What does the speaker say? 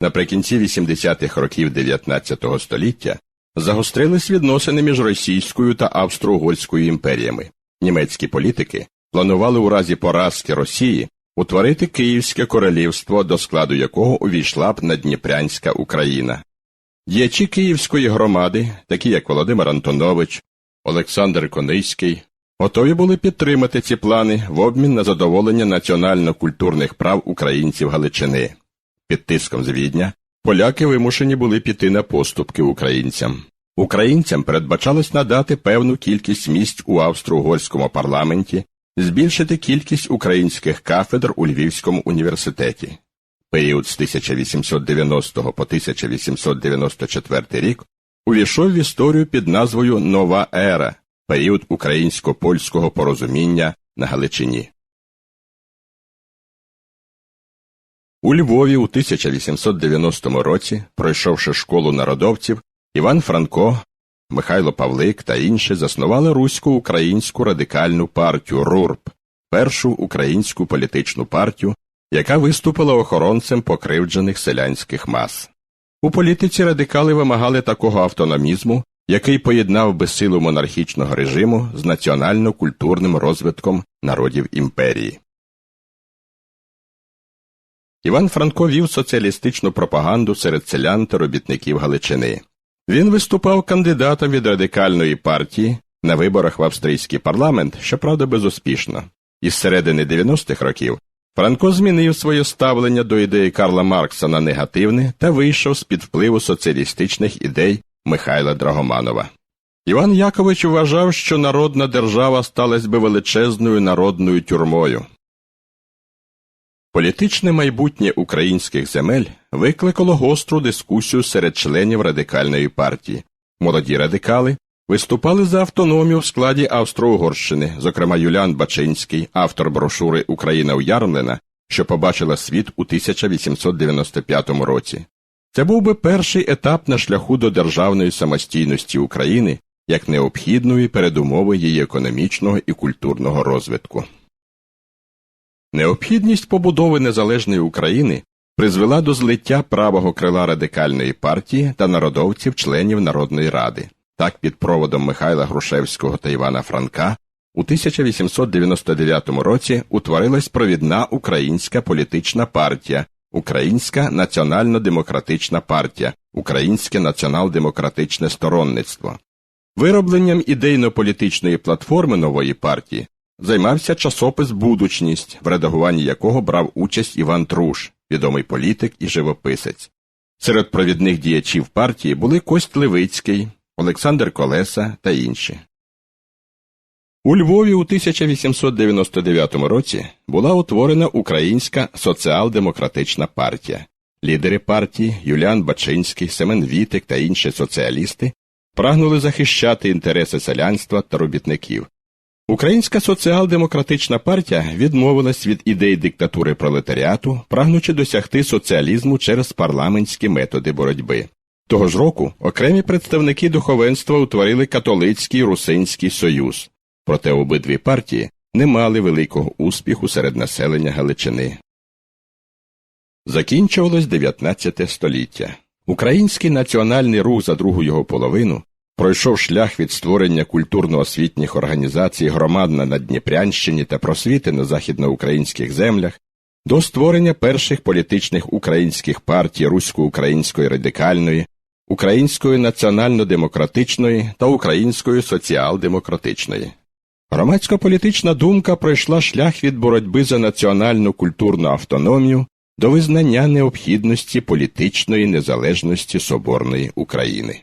наприкінці 80-х років 19 століття загострились відносини між Російською та Австро-Угорською імперіями. Німецькі політики планували у разі поразки Росії утворити Київське королівство, до складу якого увійшла б Надніпрянська Україна. Діячі Київської громади, такі як Володимир Антонович, Олександр Кониський, готові були підтримати ці плани в обмін на задоволення національно-культурних прав українців Галичини. Під тиском з Відня поляки вимушені були піти на поступки українцям. Українцям передбачалось надати певну кількість місць у австро-угорському парламенті, збільшити кількість українських кафедр у Львівському університеті. Період з 1890 по 1894 рік увійшов в історію під назвою Нова ера період українсько-польського порозуміння на Галичині. У Львові у 1890 році, пройшовши школу народовців, Іван Франко, Михайло Павлик та інші заснували Руську українську радикальну партію РУРП, першу українську політичну партію, яка виступила охоронцем покривджених селянських мас. У політиці радикали вимагали такого автономізму, який поєднав би силу монархічного режиму з національно-культурним розвитком народів імперії. Іван Франко вів соціалістичну пропаганду серед селян та робітників Галичини. Він виступав кандидатом від радикальної партії на виборах в австрійський парламент, щоправда, безуспішно. Із середини 90-х років Франко змінив своє ставлення до ідеї Карла Маркса на негативне та вийшов з під впливу соціалістичних ідей Михайла Драгоманова. Іван Якович вважав, що народна держава сталася би величезною народною тюрмою. Політичне майбутнє українських земель викликало гостру дискусію серед членів радикальної партії. Молоді радикали виступали за автономію в складі Австро-Угорщини, зокрема Юліан Бачинський, автор брошури Україна уярмлена, що побачила світ у 1895 році. Це був би перший етап на шляху до державної самостійності України як необхідної передумови її економічного і культурного розвитку. Необхідність побудови незалежної України призвела до злиття правого крила радикальної партії та народовців членів Народної ради. Так, під проводом Михайла Грушевського та Івана Франка у 1899 році утворилась провідна українська політична партія, Українська національно-демократична партія, Українське націонал-демократичне сторонництво. Виробленням ідейно-політичної платформи нової партії займався часопис Будучність, в редагуванні якого брав участь Іван Труш, відомий політик і живописець. Серед провідних діячів партії були Кость Левицький, Олександр Колеса та інші. У Львові у 1899 році була утворена Українська соціал-демократична партія. Лідери партії Юліан Бачинський, Семен Вітик та інші соціалісти прагнули захищати інтереси селянства та робітників. Українська соціал-демократична партія відмовилась від ідей диктатури пролетаріату, прагнучи досягти соціалізму через парламентські методи боротьби. Того ж року окремі представники духовенства утворили католицький русинський союз, проте обидві партії не мали великого успіху серед населення Галичини. Закінчувалось 19 століття. Український національний рух за другу його половину пройшов шлях від створення культурно-освітніх організацій громад на Надніпрянщині та просвіти на західноукраїнських землях до створення перших політичних українських партій Русько-української радикальної, Української національно-демократичної та Української соціал-демократичної. Громадсько-політична думка пройшла шлях від боротьби за національну культурну автономію до визнання необхідності політичної незалежності Соборної України.